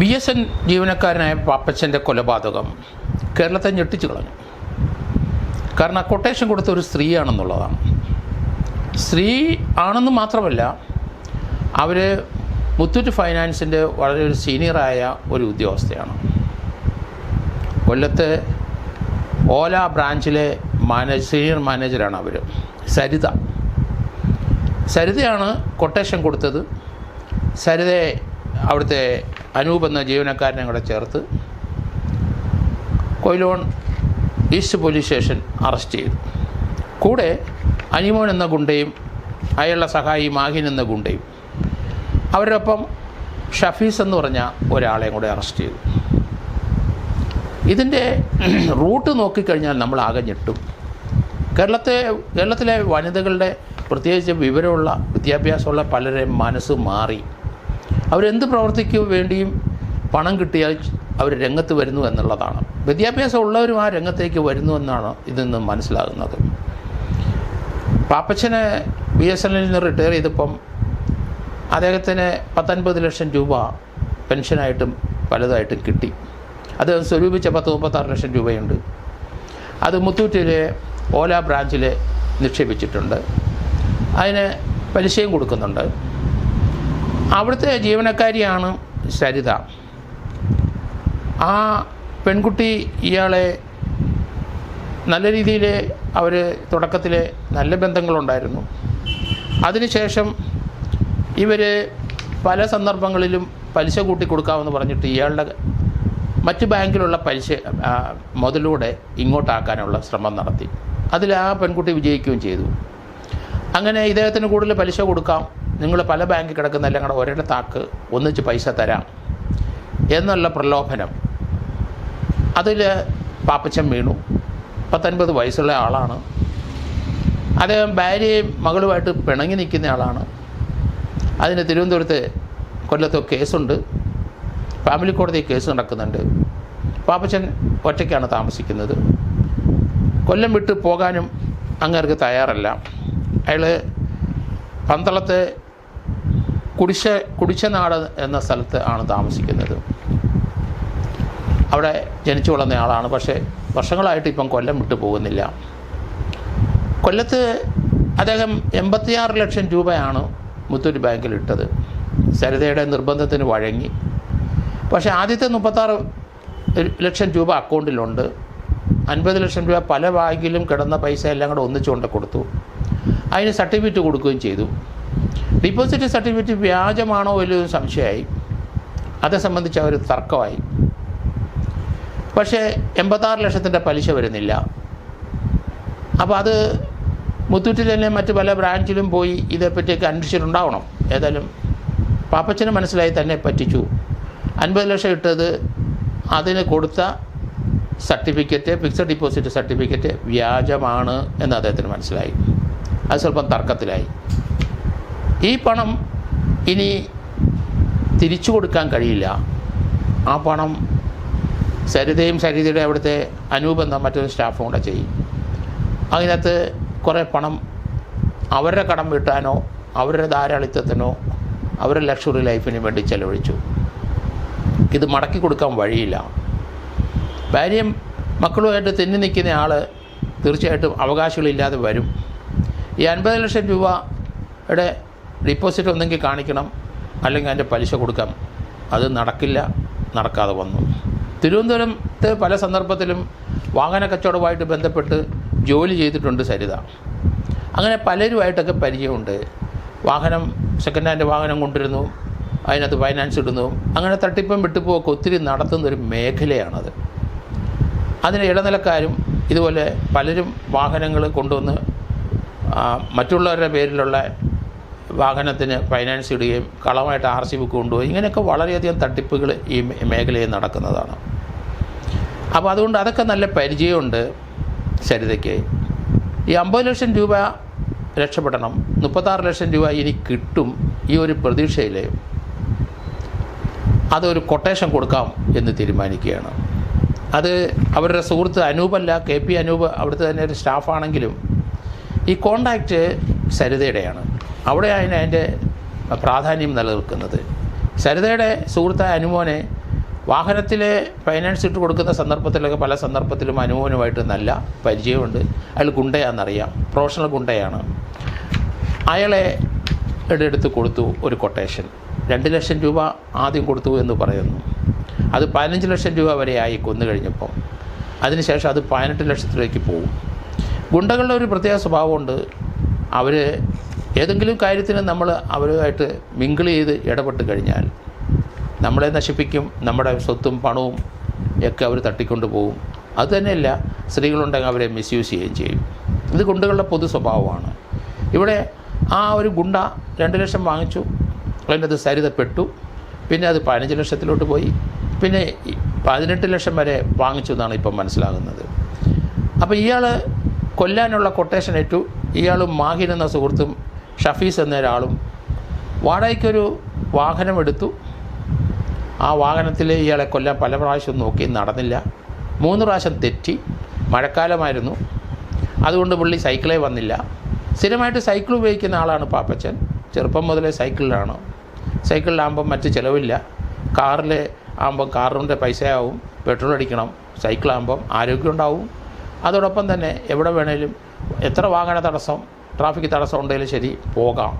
B S N ജീവനക്കാരനായ പാപ്പച്ചന്റെ കൊലപാതകം കേരളത്തെ ഞെട്ടിച്ചു കളഞ്ഞു. കാരണം കൊട്ടേഷൻ കൊടുത്ത ഒരു സ്ത്രീയാണെന്നുള്ളതാണ്. സ്ത്രീ ആണെന്ന് മാത്രമല്ല അവർ മുത്തൂറ്റ് ഫൈനാൻസിന്റെ വളരെ ഒരു സീനിയറായ ഒരു ഉദ്യോഗസ്ഥയാണ്. കൊല്ലത്തെ ഓല ബ്രാഞ്ചിലെ മാനേജ് സീനിയർ മാനേജറാണ് അവർ സരിത. സരിതയാണ് കൊട്ടേഷൻ കൊടുത്തത്. സരിതയെ അവിടുത്തെ അനൂപ് എന്ന ജീവനക്കാരനെ കൂടെ ചേർത്ത് Quilon east police station arrest ചെയ്തു. കൂടെ അനിമോൻ എന്ന ഗുണ്ടയും അയാളുടെ സഹായി മാഹിൻ എന്ന ഗുണ്ടയും അവരോടൊപ്പം ഷഫീസ് എന്ന് പറഞ്ഞ ഒരാളെയും കൂടെ അറസ്റ്റ് ചെയ്തു. ഇതിന്റെ റൂട്ട് നോക്കിക്കഴിഞ്ഞാൽ നമ്മൾ ആകെ ഞെട്ടും. കേരളത്തെ കേരളത്തിലെ വനിതകളുടെ പ്രത്യേകിച്ച് വിവരമുള്ള വിദ്യാഭ്യാസമുള്ള പലരെയും മനസ്സ് മാറി. അവരെന്ത് പ്രവർത്തിക്ക് വേണ്ടിയും പണം കിട്ടിയാൽ അവർ രംഗത്ത് വരുന്നു എന്നുള്ളതാണ്. വിദ്യാഭ്യാസം ഉള്ളവരും ആ രംഗത്തേക്ക് വരുന്നു എന്നാണ് ഇതിൽ നിന്ന് മനസ്സിലാകുന്നത്. പാപ്പച്ചനെ ബി എസ് എൻ എല്ലിൽ നിന്ന് റിട്ടയർ ചെയ്തപ്പം അദ്ദേഹത്തിന് പത്തൊൻപത് ലക്ഷം രൂപ പെൻഷനായിട്ടും പലതായിട്ടും കിട്ടി. അത് സ്വരൂപിച്ച പത്ത് മുപ്പത്താറ് ലക്ഷം രൂപയുണ്ട്. അത് മുത്തൂറ്റിലെ ഓല ബ്രാഞ്ചിൽ നിക്ഷേപിച്ചിട്ടുണ്ട്. അതിന് പലിശയും കൊടുക്കുന്നുണ്ട്. അവിടുത്തെ ജീവനക്കാരിയാണ് സരിത. ആ പെൺകുട്ടി ഇയാളെ നല്ല രീതിയിൽ അവർ തുടക്കത്തിൽ നല്ല ബന്ധങ്ങളുണ്ടായിരുന്നു. അതിനുശേഷം ഇവർ പല സന്ദർഭങ്ങളിലും പലിശ കൂട്ടി കൊടുക്കാമെന്ന് പറഞ്ഞിട്ട് ഇയാളുടെ മറ്റ് ബാങ്കിലുള്ള പലിശ മുതലൂടെ ഇങ്ങോട്ടാക്കാനുള്ള ശ്രമം നടത്തി. അതിൽ ആ പെൺകുട്ടി വിജയിക്കുകയും ചെയ്തു. അങ്ങനെ ഇദ്ദേഹത്തിന് കൂടുതൽ പലിശ കൊടുക്കാം. നിങ്ങൾ പല ബാങ്കിൽ കിടക്കുന്ന എല്ലാം കൂടെ ഒരിടത്താക്ക് ഒന്നിച്ച് പൈസ തരാം എന്നുള്ള പ്രലോഭനം. അതിൽ പാപ്പച്ചൻ വീണു. പത്തൊൻപത് വയസ്സുള്ള ആളാണ്. അദ്ദേഹം ഭാര്യയും മകളുമായിട്ട് പിണങ്ങി നിൽക്കുന്ന ആളാണ്. അതിന് തിരുവനന്തപുരത്ത് കൊല്ലത്ത് കേസുണ്ട്. ഫാമിലി കോടതി കേസ് നടക്കുന്നുണ്ട്. പാപ്പച്ചൻ ഒറ്റയ്ക്കാണ് താമസിക്കുന്നത്. കൊല്ലം വിട്ട് പോകാനും അങ്ങേർക്ക് തയ്യാറല്ല. അയാൾ പന്തളത്ത് കുടിശ കുടിശനാട് എന്ന സ്ഥലത്ത് ആണ് താമസിക്കുന്നത്. അവിടെ ജനിച്ചു വളർന്ന ആളാണ് പക്ഷേ വർഷങ്ങളായിട്ട് ഇപ്പം കൊല്ലം വിട്ടു പോകുന്നില്ല. കൊല്ലത്ത് അദ്ദേഹം എൺപത്തിയാറ് ലക്ഷം രൂപയാണ് മുത്തൂറ്റ് ബാങ്കിൽ ഇട്ടത്. സരിതയുടെ നിർബന്ധത്തിന് വഴങ്ങി. പക്ഷേ ആദ്യത്തെ മുപ്പത്താറ് ലക്ഷം രൂപ അക്കൗണ്ടിലുണ്ട്. അൻപത് ലക്ഷം രൂപ പല ബാങ്കിലും കിടന്ന പൈസ എല്ലാം കൂടെ ഒന്നിച്ചു കൊണ്ട് കൊടുത്തു. അതിന് സർട്ടിഫിക്കറ്റ് കൊടുക്കുകയും ചെയ്തു. ഡിപ്പോസിറ്റ് സർട്ടിഫിക്കറ്റ് വ്യാജമാണോ വലിയൊരു സംശയമായി. അതേ സംബന്ധിച്ച് അവർ തർക്കമായി. പക്ഷേ എൺപത്താറ് ലക്ഷത്തിന്റെ പലിശ വരുന്നില്ല. അപ്പോൾ അത് മുത്തൂറ്റിൽ തന്നെ മറ്റ് പല ബ്രാഞ്ചിലും പോയി ഇതേപ്പറ്റിയൊക്കെ അന്വേഷിച്ചിട്ടുണ്ടാവണം. ഏതായാലും പാപ്പച്ചന് മനസ്സിലായി തന്നെ പറ്റിച്ചു. അൻപത് ലക്ഷം ഇട്ടത് അതിന് കൊടുത്ത സർട്ടിഫിക്കറ്റ് ഫിക്സഡ് ഡിപ്പോസിറ്റ് സർട്ടിഫിക്കറ്റ് വ്യാജമാണ് എന്ന് അദ്ദേഹത്തിന് മനസ്സിലായി. അത് സ്വല്പം തർക്കത്തിലായി. ഈ പണം ഇനി തിരിച്ചു കൊടുക്കാൻ കഴിയില്ല. ആ പണം സരിതയും സരിതയുടെ അവിടുത്തെ അനുബന്ധം മറ്റൊരു സ്റ്റാഫും കൂടെ ചെയ്യും. അതിനകത്ത് കുറേ പണം അവരുടെ കടം വീട്ടാനോ അവരുടെ ധാരാളിത്തത്തിനോ അവരുടെ ലക്ഷറി ലൈഫിന് വേണ്ടി ചെലവഴിച്ചു. ഇത് മടക്കി കൊടുക്കാൻ വഴിയില്ല. ഭാര്യയും മക്കളുമായിട്ട് തെന്നി നിൽക്കുന്ന ആൾ തീർച്ചയായിട്ടും അവകാശങ്ങളില്ലാതെ വരും. ഈ അൻപത് ലക്ഷം രൂപയുടെ ഡിപ്പോസിറ്റ് ഒന്നെങ്കിൽ കാണിക്കണം. അല്ലെങ്കിൽ അതിന്റെ പലിശ കൊടുക്കാം. അത് നടക്കില്ല നടക്കാതെ വന്നു. തിരുവനന്തപുരത്ത് പല സന്ദർഭത്തിലും വാഹന കച്ചവടവുമായിട്ട് ബന്ധപ്പെട്ട് ജോലി ചെയ്തിട്ടുണ്ട് സരിത. അങ്ങനെ പലരുമായിട്ടൊക്കെ പരിചയമുണ്ട്. വാഹനം സെക്കൻഡ് ഹാൻഡ് വാഹനം കൊണ്ടിരുന്നു അതിനകത്ത് ഫൈനാൻസ് ഇടുന്നു. അങ്ങനെ തട്ടിപ്പും വിട്ടുപോക്ക് ഒത്തിരി നടത്തുന്ന ഒരു മേഖലയാണത്. അതിന് ഇടനിലക്കാരും ഇതുപോലെ പലരും വാഹനങ്ങൾ കൊണ്ടുവന്ന് മറ്റുള്ളവരുടെ പേരിലുള്ള വാഹനത്തിന് ഫൈനാൻസ് ഇടുകയും കളമായിട്ട് ആർ സി ബുക്ക് കൊണ്ടുപോയി ഇങ്ങനെയൊക്കെ വളരെയധികം തട്ടിപ്പുകൾ ഈ മേഖലയിൽ നടക്കുന്നതാണ്. അപ്പോൾ അതുകൊണ്ട് അതൊക്കെ നല്ല പരിചയമുണ്ട് സരിതയ്ക്ക്. ഈ അമ്പത് ലക്ഷം രൂപ രക്ഷപ്പെടണം മുപ്പത്താറ് ലക്ഷം രൂപ ഇനി കിട്ടും ഈ ഒരു പ്രതീക്ഷയിൽ അതൊരു കൊട്ടേഷൻ കൊടുക്കാം എന്ന് തീരുമാനിക്കുകയാണ്. അത് അവരുടെ സുഹൃത്ത് അനൂപല്ല കെ പി അനൂപ് അവിടുത്തെ തന്നെ ഒരു സ്റ്റാഫാണെങ്കിലും ഈ കോണ്ടാക്റ്റ് സരിതയുടെയാണ്. അവിടെ അതിന് അതിന്റെ പ്രാധാന്യം നിലനിൽക്കുന്നത്. സരിതയുടെ സുഹൃത്തായ അനുമോനെ വാഹനത്തിൽ ഫൈനാൻസ് ഇട്ട് കൊടുക്കുന്ന സന്ദർഭത്തിലൊക്കെ പല സന്ദർഭത്തിലും അനുമോനുമായിട്ട് നല്ല പരിചയമുണ്ട്. അയാൾ ഗുണ്ടയാണെന്നറിയാം. പ്രൊഫഷണൽ ഗുണ്ടയാണ്. അയാളെ എടുത്ത് കൊടുത്തു ഒരു കൊട്ടേഷൻ രണ്ട് ലക്ഷം രൂപ ആദ്യം കൊടുത്തു എന്ന് പറയുന്നു. അത് പതിനഞ്ച് ലക്ഷം രൂപ വരെ ആയി കൊന്നു കഴിഞ്ഞപ്പം അതിനുശേഷം അത് പതിനെട്ട് ലക്ഷത്തിലേക്ക് പോകും. ഗുണ്ടകളുടെ ഒരു പ്രത്യേക സ്വഭാവമുണ്ട്. അവർ ഏതെങ്കിലും കാര്യത്തിന് നമ്മൾ അവരുമായിട്ട് മിങ്കിൾ ചെയ്ത് ഇടപെട്ട് കഴിഞ്ഞാൽ നമ്മളെ നശിപ്പിക്കും നമ്മുടെ സ്വത്തും പണവും ഒക്കെ അവർ തട്ടിക്കൊണ്ട് പോകും അതുതന്നെയല്ല സ്ത്രീകളുണ്ടെങ്കിൽ അവരെ മിസ്യൂസ് ചെയ്യുകയും ചെയ്യും. ഇത് ഗുണ്ടകളുടെ പൊതു സ്വഭാവമാണ്. ഇവിടെ ആ ഒരു ഗുണ്ട രണ്ട് ലക്ഷം വാങ്ങിച്ചു. അതിന്റെ അത് സരിതപ്പെട്ടു. പിന്നെ അത് പതിനഞ്ച് ലക്ഷത്തിലോട്ട് പോയി. പിന്നെ പതിനെട്ട് ലക്ഷം വരെ വാങ്ങിച്ചു എന്നാണ് ഇപ്പം മനസ്സിലാകുന്നത്. അപ്പോൾ ഇയാൾ കൊല്ലാനുള്ള കൊട്ടേഷൻ ഏറ്റു. ഇയാളും മാഹിൻ എന്ന സുഹൃത്തും ഷഫീസ് എന്ന ഒരാളും വാടകയ്ക്കൊരു വാഹനമെടുത്തു. ആ വാഹനത്തിൽ ഇയാളെ കൊല്ലാൻ പല പ്രാവശ്യം നോക്കി നടന്നില്ല. മൂന്ന് പ്രാവശ്യം തെറ്റി മഴക്കാലമായിരുന്നു. അതുകൊണ്ട് പുള്ളി സൈക്കിളേ വന്നില്ല. സ്ഥിരമായിട്ട് സൈക്കിൾ ഉപയോഗിക്കുന്ന ആളാണ് പാപ്പച്ചൻ. ചെറുപ്പം മുതലേ സൈക്കിളിലാണ്. സൈക്കിളിലാകുമ്പം മറ്റ് ചിലവില്ല. കാറിൽ ആകുമ്പം കാറിന്റെ പൈസയാവും പെട്രോൾ അടിക്കണം സൈക്കിളാകുമ്പം ആരോഗ്യം ഉണ്ടാവും. അതോടൊപ്പം തന്നെ എവിടെ വേണേലും എത്ര വാഹന തടസ്സം ട്രാഫിക് തടസ്സം ഉണ്ടെങ്കിലും ശരി പോകാം.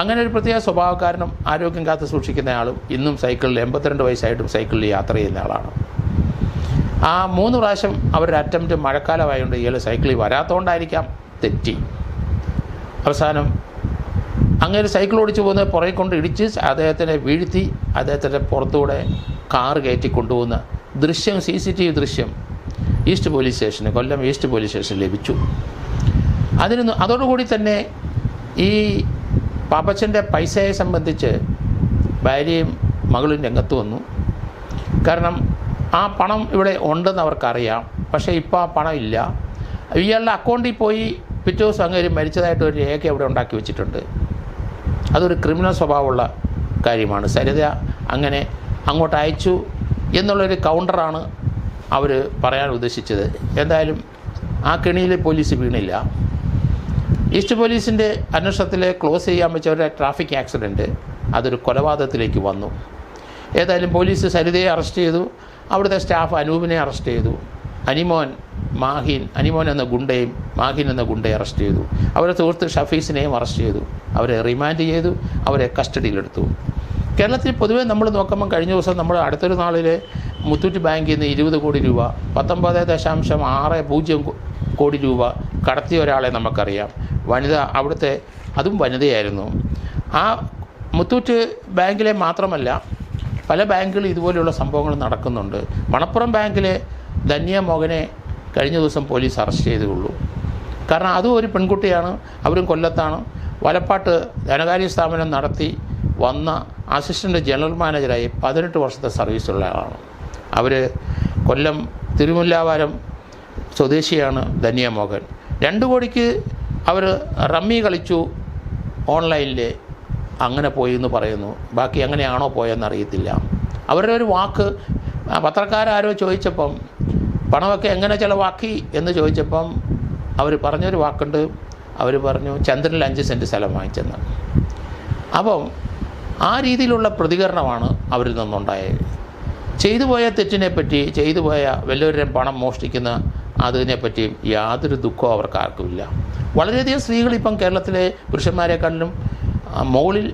അങ്ങനെ ഒരു പ്രത്യേക സ്വഭാവക്കാരനും ആരോഗ്യം കാത്ത് സൂക്ഷിക്കുന്ന ആളും ഇന്നും സൈക്കിളിൽ എൺപത്തിരണ്ട് വയസ്സായിട്ടും സൈക്കിളിൽ യാത്ര ചെയ്യുന്ന ആളാണ്. ആ മൂന്ന് പ്രാവശ്യം അവരുടെ അറ്റംപ്റ്റ് മഴക്കാലമായതുകൊണ്ട് ഇയാൾ സൈക്കിളിൽ വരാത്തതുകൊണ്ടായിരിക്കാം തെറ്റി. അവസാനം അങ്ങനെ ഒരു സൈക്കിൾ ഓടിച്ചു പോകുന്നത് പുറകെ കൊണ്ട് ഇടിച്ച് അദ്ദേഹത്തിനെ വീഴ്ത്തി അദ്ദേഹത്തിന്റെ പുറത്തൂടെ കാറ് കയറ്റി കൊണ്ടുപോകുന്ന ദൃശ്യം സി സി ടി വി ദൃശ്യം ഈസ്റ്റ് പോലീസ് സ്റ്റേഷന് കൊല്ലം ഈസ്റ്റ് പോലീസ് സ്റ്റേഷന് ലഭിച്ചു. അതിന് അതോടുകൂടി തന്നെ ഈ പാപ്പച്ചന്റെ പൈസയെ സംബന്ധിച്ച് ഭാര്യയും മകളും രംഗത്ത് വന്നു. കാരണം ആ പണം ഇവിടെ ഉണ്ടെന്ന് അവർക്കറിയാം. പക്ഷേ ഇപ്പോൾ ആ പണം ഇല്ല. ഇയാളുടെ അക്കൗണ്ടിൽ പോയി പിറ്റേ ദിവസം അങ്ങനെ മരിച്ചതായിട്ട് ഒരു രേഖ അവിടെ ഉണ്ടാക്കി വെച്ചിട്ടുണ്ട്. അതൊരു ക്രിമിനൽ സ്വഭാവമുള്ള കാര്യമാണ്. സരിത അങ്ങനെ അങ്ങോട്ട് അയച്ചു എന്നുള്ളൊരു കൗണ്ടറാണ് അവർ പറയാൻ ഉദ്ദേശിച്ചത്. എന്തായാലും ആ കെണിയിൽ പോലീസ് വീണില്ല. ഈസ്റ്റ് പോലീസിന്റെ അന്വേഷണത്തിൽ ക്ലോസ് ചെയ്യാൻ വെച്ച ഒരു ട്രാഫിക് ആക്സിഡന്റ് അതൊരു കൊലപാതകത്തിലേക്ക് വന്നു. ഏതായാലും പോലീസ് സരിതയെ അറസ്റ്റ് ചെയ്തു. അവിടുത്തെ സ്റ്റാഫ് അനൂപിനെ അറസ്റ്റ് ചെയ്തു. അനിമോൻ മാഹിൻ അനിമോൻ എന്ന ഗുണ്ടയും മാഹിൻ എന്ന ഗുണ്ടയെ അറസ്റ്റ് ചെയ്തു. അവരെ സുഹൃത്ത് ഷഫീസിനെയും അറസ്റ്റ് ചെയ്തു. അവരെ റിമാൻഡ് ചെയ്തു. അവരെ കസ്റ്റഡിയിലെടുത്തു. കേരളത്തിൽ പൊതുവേ നമ്മൾ നോക്കുമ്പോൾ കഴിഞ്ഞ ദിവസം നമ്മൾ അടുത്തൊരു നാളിൽ മുത്തൂറ്റ് ബാങ്കിൽ നിന്ന് ഇരുപത് കോടി രൂപ പത്തൊമ്പത് ദശാംശം ആറ് പൂജ്യം കോടി രൂപ കടത്തിയ ഒരാളെ നമുക്കറിയാം. വനിത അവിടുത്തെ അതും വനിതയായിരുന്നു. ആ മുത്തൂറ്റ് ബാങ്കിലെ മാത്രമല്ല പല ബാങ്കുകളിൽ ഇതുപോലെയുള്ള സംഭവങ്ങൾ നടക്കുന്നുണ്ട്. മണപ്പുറം ബാങ്കിലെ ധന്യ മോഹനെ കഴിഞ്ഞ ദിവസം പോലീസ് അറസ്റ്റ് ചെയ്തുള്ളൂ കാരണം അതും ഒരു പെൺകുട്ടിയാണ് അവരും കൊല്ലത്താണ്. വലപ്പാട്ട് ധനകാര്യ സ്ഥാപനം നടത്തി വന്ന അസിസ്റ്റന്റ് ജനറൽ മാനേജറായി പതിനെട്ട് വർഷത്തെ സർവീസുള്ള ആളാണ്. അവർ കൊല്ലം തിരുമുല്ലാവാരം സ്വദേശിയാണ് ധന്യ മോഹൻ. രണ്ട് കോടിക്ക് അവർ റമ്മി കളിച്ചു ഓൺലൈനിൽ അങ്ങനെ പോയി എന്ന് പറയുന്നു. ബാക്കി എങ്ങനെയാണോ പോയെന്ന് അറിയത്തില്ല അവരുടെ ഒരു വാക്ക് പത്രക്കാരോ ചോദിച്ചപ്പം പണമൊക്കെ എങ്ങനെ ചിലവാക്കി എന്ന് ചോദിച്ചപ്പം അവർ പറഞ്ഞൊരു വാക്കുണ്ട്. അവർ പറഞ്ഞു ചന്ദ്രനിൽ അഞ്ച് സെന്റ് സ്ഥലം വാങ്ങിച്ചെന്ന്. അപ്പം ആ രീതിയിലുള്ള പ്രതികരണമാണ് അവരിൽ നിന്നുണ്ടായത്. ചെയ്തു പോയ തെറ്റിനെപ്പറ്റി ചെയ്തു പോയ വല്ലവരുടെയും പണം മോഷ്ടിക്കുന്ന അതിനെപ്പറ്റിയും യാതൊരു ദുഃഖവും അവർക്ക് ആർക്കുമില്ല വളരെയധികം സ്ത്രീകൾ ഇപ്പം കേരളത്തിലെ പുരുഷന്മാരെക്കാളിലും മുകളിൽ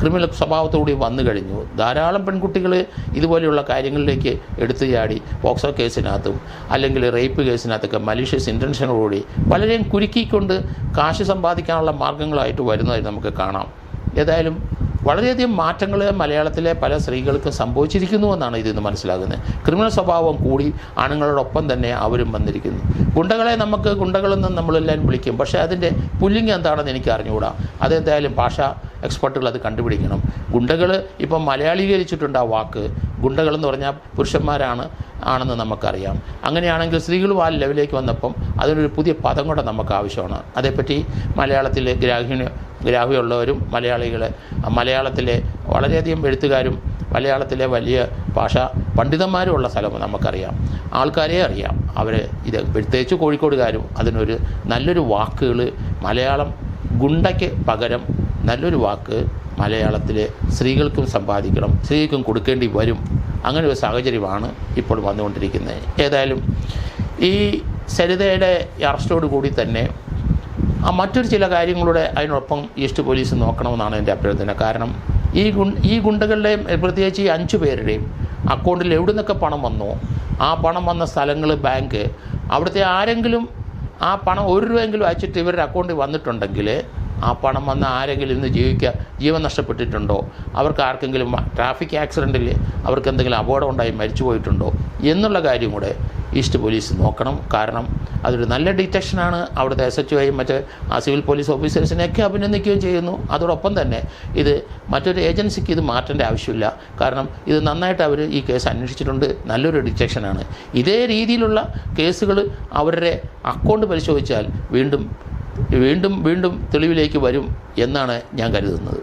ക്രിമിനൽ സ്വഭാവത്തോടുകൂടി വന്നു കഴിഞ്ഞു. ധാരാളം പെൺകുട്ടികൾ ഇതുപോലെയുള്ള കാര്യങ്ങളിലേക്ക് എടുത്തു ചാടി പോക്സോ കേസിനകത്തും അല്ലെങ്കിൽ റേപ്പ് കേസിനകത്തൊക്കെ മലീഷ്യസ് ഇന്റൻഷനോടുകൂടി പലരെയും കുരുക്കിക്കൊണ്ട് കാശ് സമ്പാദിക്കാനുള്ള മാർഗങ്ങളായിട്ട് വരുന്നതായി നമുക്ക് കാണാം. ഏതായാലും വളരെയധികം മാറ്റങ്ങൾ മലയാളത്തിലെ പല സ്ത്രീകൾക്ക് സംഭവിച്ചിരിക്കുന്നു എന്നാണ് ഇതിൽ നിന്ന് മനസ്സിലാകുന്നത്. ക്രിമിനൽ സ്വഭാവം കൂടി ആണുങ്ങളോടൊപ്പം തന്നെ അവരും വന്നിരിക്കുന്നു. ഗുണ്ടകളെ നമുക്ക് ഗുണ്ടകളെന്ന് നമ്മളെല്ലാവരും വിളിക്കും. പക്ഷേ അതിന്റെ പുല്ലിംഗ് എന്താണെന്ന് എനിക്ക് അറിഞ്ഞുകൂടാ അതെന്തായാലും ഭാഷാ എക്സ്പെർട്ടുകൾ അത് കണ്ടുപിടിക്കണം. ഗുണ്ടകൾ ഇപ്പം മലയാളീകരിച്ചിട്ടുണ്ട് ആ വാക്ക്. ഗുണ്ടകളെന്ന് പറഞ്ഞാൽ പുരുഷന്മാരാണ് ആണെന്ന് നമുക്കറിയാം. അങ്ങനെയാണെങ്കിൽ സ്ത്രീകളും ആ ലെവലിലേക്ക് വന്നപ്പം അതിനൊരു പുതിയ പദം കൂടെ നമുക്ക് ആവശ്യമാണ്. അതേപ്പറ്റി മലയാളത്തിൽ ഗ്രാഹിണി ഗ്രാഹ്യമുള്ളവരും മലയാളികൾ മലയാളത്തിലെ വളരെയധികം എഴുത്തുകാരും മലയാളത്തിലെ വലിയ ഭാഷ പണ്ഡിതന്മാരും ഉള്ള സ്ഥലം നമുക്കറിയാം. ആൾക്കാരെ അറിയാം. അവർ ഇത് പ്രത്യേകിച്ച് കോഴിക്കോടുകാരും അതിനൊരു നല്ലൊരു വാക്കുകൾ മലയാളം ഗുണ്ടയ്ക്ക് പകരം നല്ലൊരു വാക്ക് മലയാളത്തിലെ സ്ത്രീകൾക്കും സമ്പാദിക്കണം സ്ത്രീകൾക്കും കൊടുക്കേണ്ടി വരും അങ്ങനെ ഒരു സാഹചര്യമാണ് ഇപ്പോൾ വന്നുകൊണ്ടിരിക്കുന്നത്. ഏതായാലും ഈ സരിതയുടെ അറസ്റ്റോട് കൂടി തന്നെ ആ മറ്റൊരു ചില കാര്യങ്ങളുടെ അതിനൊപ്പം ഈസ്റ്റ് പോലീസ് നോക്കണമെന്നാണ് എന്റെ അഭ്യർത്ഥന. കാരണം ഈ ഗുൺ ഈ ഗുണ്ടകളുടെയും പ്രത്യേകിച്ച് ഈ അഞ്ചു പേരുടെയും അക്കൗണ്ടിൽ എവിടെ നിന്നൊക്കെ പണം വന്നോ ആ പണം വന്ന സ്ഥലങ്ങൾ ബാങ്ക് അവിടുത്തെ ആരെങ്കിലും ആ പണം ഒരു രൂപയെങ്കിലും അയച്ചിട്ട് ഇവരുടെ അക്കൗണ്ടിൽ വന്നിട്ടുണ്ടെങ്കിൽ ആ പണം വന്ന ആരെങ്കിലും ഇന്ന് ജീവിക്കുക ജീവൻ നഷ്ടപ്പെട്ടിട്ടുണ്ടോ? അവർക്ക് ആർക്കെങ്കിലും ട്രാഫിക് ആക്സിഡന്റിൽ അവർക്ക് എന്തെങ്കിലും അപകടം ഉണ്ടായി മരിച്ചു പോയിട്ടുണ്ടോ? എന്നുള്ള കാര്യം കൂടെ ഈസ്റ്റ് പോലീസ് നോക്കണം. കാരണം അതൊരു നല്ല ഡിറ്റക്ഷനാണ് അവിടുത്തെ എസ് എച്ച് ഐയും മറ്റ് ആ സിവിൽ പോലീസ് ഓഫീസേഴ്സിനെയൊക്കെ അഭിനന്ദിക്കുകയും ചെയ്യുന്നു. അതോടൊപ്പം തന്നെ ഇത് മറ്റൊരു ഏജൻസിക്ക് ഇത് മാറ്റേണ്ട ആവശ്യമില്ല. കാരണം ഇത് നന്നായിട്ട് അവർ ഈ കേസ് അന്വേഷിച്ചിട്ടുണ്ട്. നല്ലൊരു ഡിറ്റക്ഷനാണ് ഇതേ രീതിയിലുള്ള കേസുകൾ അവരുടെ അക്കൗണ്ട് പരിശോധിച്ചാൽ വീണ്ടും വീണ്ടും വീണ്ടും തെളിവിലേക്ക് വരും എന്നാണ് ഞാൻ കരുതുന്നത്.